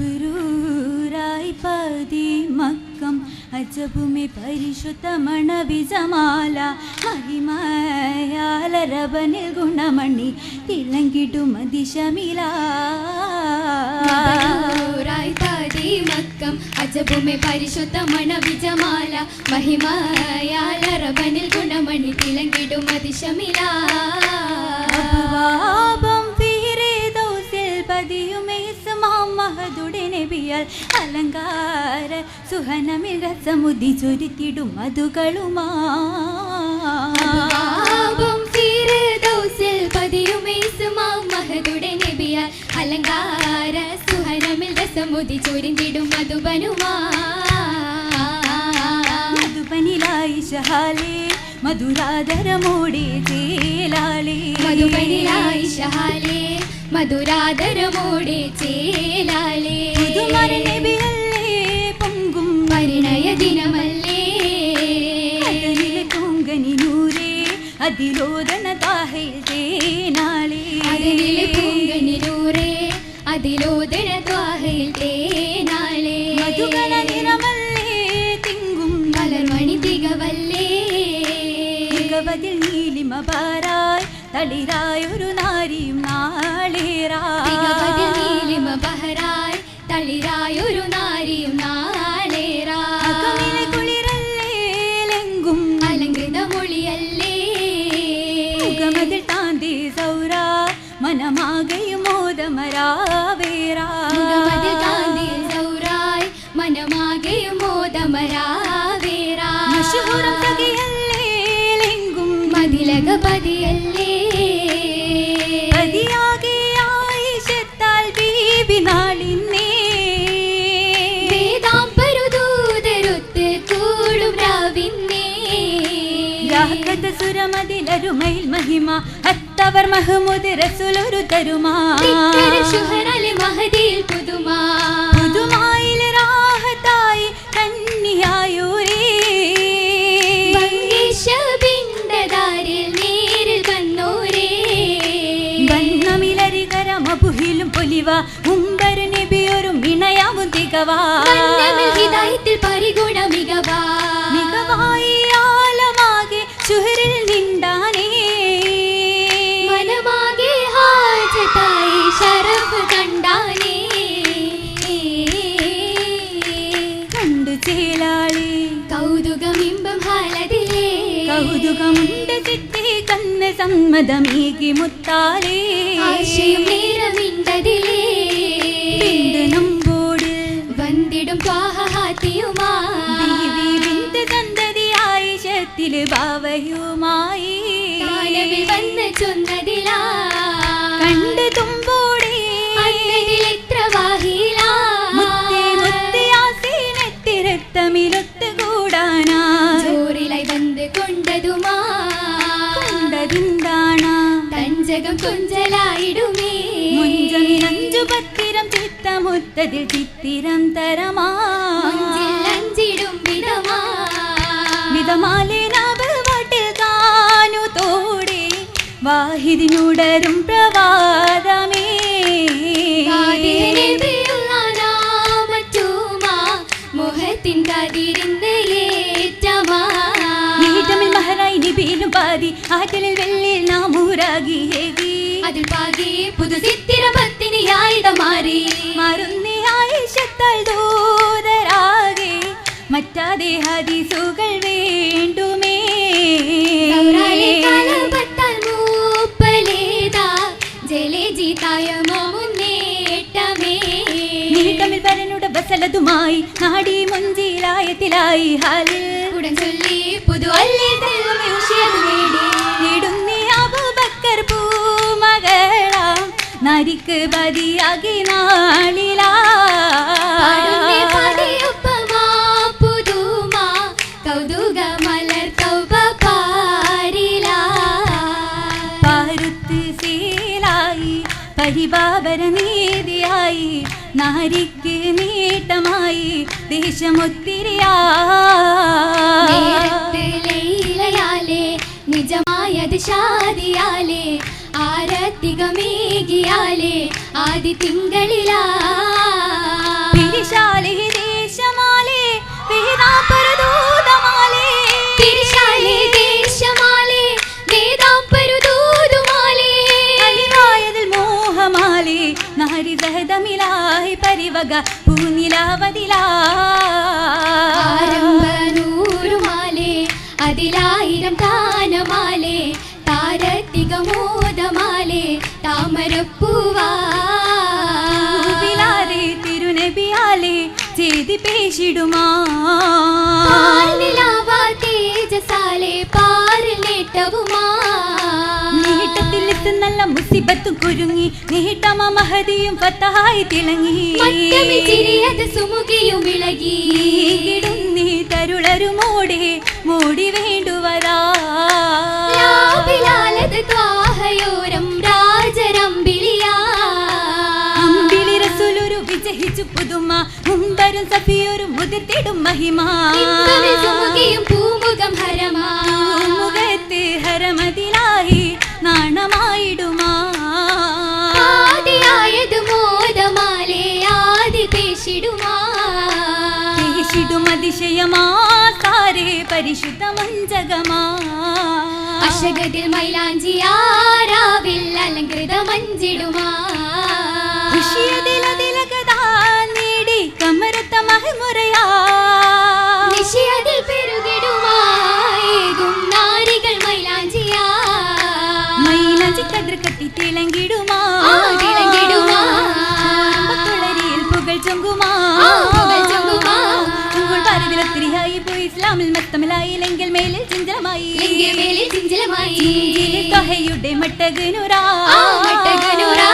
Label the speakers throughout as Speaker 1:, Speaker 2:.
Speaker 1: മബരൂരായി പതി മക്കം അജബുമി പരിശുദ്ധമണ വിജമാല മഹിമയാലരവന ഗുണമണി തിളങ്ങിടും അതിശമില.
Speaker 2: മക്കം അജബുമെ പരിശുദ്ധ മണവിജമാല മഹിമയാലറബനിൽ ഗുണമണി തിളങ്ങിടും അതിശമില.
Speaker 1: പതിയുമേ നബിയാൽ അലങ്കാര സുഹനമിൽ രസമുദി ചൊരിത്തിടും
Speaker 2: നബിയാൽ അലങ്കാര സുഹനമിൽ രസമുതി ചൊരിന്തിടും മധുബനുമാ.
Speaker 1: മധുബനിലായി ഷഹാലേ മധുരാധരമോടെ ചേലാളേ
Speaker 2: മധുബനിലായി ഷഹാലേ മധുരാധരമോടെ ചേലാലേ.
Speaker 1: പൊങ്കും
Speaker 2: പരിണയ ദിനമല്ലേ
Speaker 1: പൊങ്കനി നൂരേ അതിലോദന താഹയിൽ തേനാളേ.
Speaker 2: അതിലെ പൂങ്കനിലൂറേ അതിലോദന ത്വാഹയിൽ തേനാളേ.
Speaker 1: മധുകല നിറമല്ലേ തിങ്കും
Speaker 2: മലർമണി തികവല്ലേ.
Speaker 1: തികവതിൽ നീലിമ പാരായി തളിരായൊരു നാരിയും
Speaker 2: തികവതിൽ തളിരായൊരു നാരിയും നാളേറാ
Speaker 1: അകമിലെ കുളിരല്ലേലെങ്കും
Speaker 2: അലങ്കൃത മൊഴിയല്ലേ
Speaker 1: മുഖമതിൽ താന്തി സൗര മനമാകയും മോദമരാവേറാ
Speaker 2: കാന്തി സൗറായി മനമാകെയും മോദമരാവേറാ
Speaker 1: മഷഹൂറം തകയല്ലേലെങ്കും
Speaker 2: മതിലകപതിയല്ലേ.
Speaker 1: രാഹത്ത സുരമതിലരുമയിൽ മഹിമ അത്തവർ മഹമുദ് റസുലൊരു തരുമാ.
Speaker 2: ദിക്കര ശുഹറലെ മഹദിയിൽ പുതുമാ.
Speaker 1: പുതുമായിൽ രാഹത്തായി കന്നിയായൂരേ
Speaker 2: ഭംഗീശബിണ്ടദാരിൽ നേരിൽ വന്നോരേ
Speaker 1: വന്നമിലരികരമബുഹിലും പൊലിവ ഉമ്പരു നബിയൊരു മിണയാവും തികവാ.
Speaker 2: ഹിദായത്തിൽ പരിഗുണ മികവാ
Speaker 1: മികവായി കൗതുകമുണ്ട് ചിത്തി കന്ന് സമ്മതമേകി മുത്താലേ.
Speaker 2: ആശയും നേരമിണ്ടതിലേ
Speaker 1: നമ്പോട്.
Speaker 2: വന്നിടും
Speaker 1: ബിന്ദു സന്തതിയായി ശത്തിൽ ബാവയുമായി
Speaker 2: കാലവിൽ വന്ന് ചൊന്നതിലാ. തഞ്ചകം കൊഞ്ചലായിടുമേ.
Speaker 1: മുഞ്ചമിനഞ്ചു പത്തിരം ചിത്തമുത്തതിൽ ചിത്തിരം തരമാ.
Speaker 2: അഞ്ചിടും വിധമാ.
Speaker 1: വിധമാലെ വാഹിദിനുടരും പ്രവാദമേ. നീട്ടമിൽ മഹറായി നിബീലും പാതി ആറ്റിലെ
Speaker 2: അതിൽ പാകി പുതു ചിത്തിര പത്തിനി ആയുധമാറി
Speaker 1: മറുന്നി ദൂതരാകെ മറ്റാതെ ഹദീസുകൾ വേണ്ടുമേ. ബസലതുമായി നാടി മുഞ്ചിലായത്തിലായി ഹാലിൽ.
Speaker 2: ഉടൻ ചൊല്ലി പുതു അല്ലേ
Speaker 1: പാരുത്ത് സീലായി പരിപാവന നീതിയായി നാരിക്ക് നീട്ടമായി
Speaker 2: ദേശമൊത്തിരിയാലേ നിജമായത് ഷാദിയാലേ ആരത്തികമേകിയാലേ ആദി തിങ്കളിലാ
Speaker 1: പിരിശാലേ ദേശമാലേ വേദാപരദൂതമാലേ.
Speaker 2: തേജസാലേ
Speaker 1: നീട്ടത്തിൽ നല്ല മുസിബത്തും കുരുങ്ങി നീട്ടമ മഹതിയും പത്തായി തിളങ്ങി.
Speaker 2: ചിരിയത് സുമുഖിയും ഇളകി.
Speaker 1: നീ തരുളരുമോടെ മോടി വേണ്ടുവരാ
Speaker 2: ലാബിലാലത് ത്വാഹയോരം
Speaker 1: വിജയിച്ചു പുതുമ. മുമ്പരും സഫിയൊരു മുതിർത്തിടും മഹിമ.
Speaker 2: പൂമുഖം ഹരമാ.
Speaker 1: മുഖത്ത് ഹരമതിലായി നാണമായിടുമാ.
Speaker 2: ആദിയായത് മോദമാലേ ആദി പേശിടുമാ.
Speaker 1: പേശിടും അതിശയമാ താരേ പരിശുദ്ധ മഞ്ചകമാ
Speaker 2: അലങ്കൃത മഞ്ചിടുമാ
Speaker 1: മഹിമുറയാ
Speaker 2: നിശയതിൽ പെരുകിടുമായേകും നാരികൾ മൈലാഞ്ചിയാ.
Speaker 1: മൈലാഞ്ചി കതിർ കത്തി തിളങ്ങിടുമാ. തുളരിയിൽ പുകൾ ചൊങ്കുമാ. ഇസ്ലാമിൽ മേലിൽ ചിഞ്ചലമായി.
Speaker 2: മേലിൽ ചിഞ്ചലമായി.
Speaker 1: തൊഹയുടെ മട്ടകനുരാ.
Speaker 2: മട്ടകനുരാ.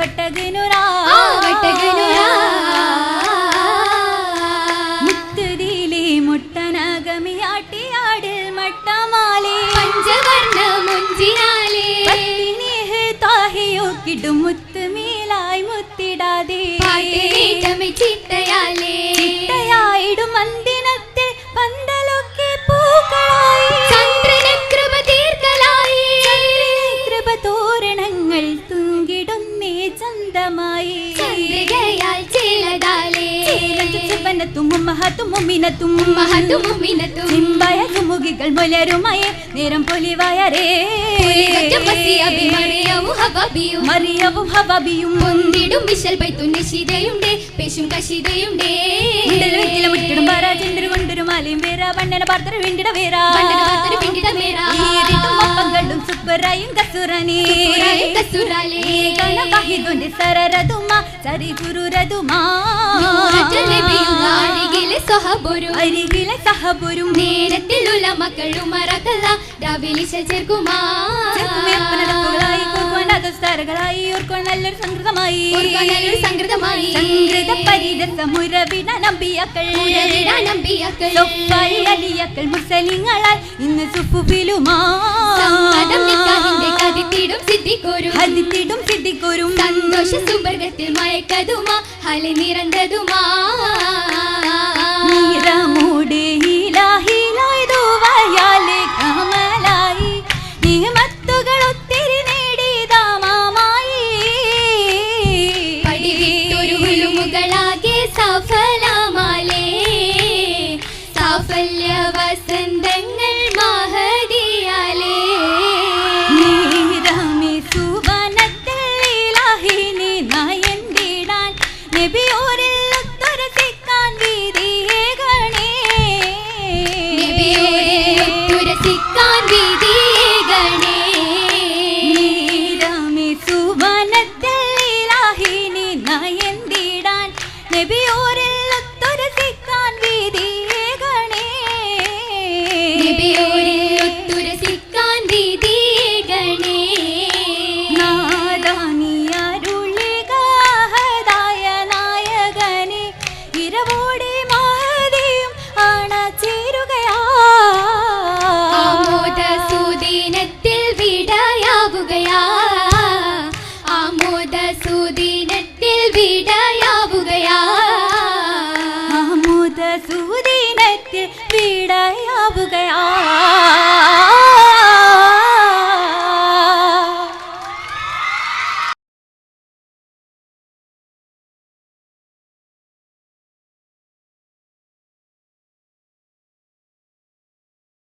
Speaker 1: വട്ടകനുരാ. முத்து மேலாய் முத்திடாதே
Speaker 2: வீட்டமை சீத்த
Speaker 1: തുമ്പനത്തും ഉമ്മഹത്തും ഉമ്മിനത്തും
Speaker 2: മഹത്തും മുമ്മിനത്തും
Speaker 1: ചിമ്പയ സുമുഖികൾ മുലരുമയെ നേരം പൊലിവായരേ.
Speaker 2: മറിയവും ഹബബിയും ഒന്നിടും വിശൽ പൈത്തു നിശിതയുണ്ട് പെശും കശിതയുണ്ടേ.
Speaker 1: മുട്ടിടും പാരാചന്ദ്ര കൊണ്ടൊരു മാലയും വേരാ. പണ്ണന പാർത്തര വേണ്ടിട വേരാ. അപ്പങ്ങളും സുപ്പറായും കസുറനേ
Speaker 2: സുപ്പറായും കസുറാലേ.
Speaker 1: ഗണപഹിതുന്റെ സരരതുമ സരി ഗുരുരതുമാ
Speaker 2: നൂററ്റ നബിയും അരികിലെ സ്വഹബൊരു
Speaker 1: അരികിലെ സഹപുരും
Speaker 2: നേരത്തിലുള്ള മക്കളും മറക്കല്ല രാവിലിശ ചേർക്കുമാ
Speaker 1: ചെറുക്കുമേപ്പനടപ്പുകളായി കോർക്കുവാണ്ടാത്ത സ്താരകളായി ഓർക്കുവാൻ നല്ലൊരു സംകൃതമായി
Speaker 2: ഓർക്കാൻ നല്ലൊരു സംകൃതമായി.
Speaker 1: സംകൃത പരിരസ മുരവിട നമ്പിയക്കൾ.
Speaker 2: ഉരവിടാ നമ്പിയാക്കൾ.
Speaker 1: സൊപ്പായി അലിയക്കൾ മുസലിങ്ങളാൽ ഇന്ന് സുഫുഫിലുമാ
Speaker 2: സമ്മതം നിക്കാഹിന്റെ കതിത്തിടും സിദ്ധിക്കോരും.
Speaker 1: ഹദിത്തിടും സിദ്ധിക്കൊരും.
Speaker 2: സന്തോഷ സുബർഗത്തിൽ മയക്കതുമാ ഹലി നിറന്തതുമാ
Speaker 1: Bye-bye, Cindy. सुदीन वीड़ा गया।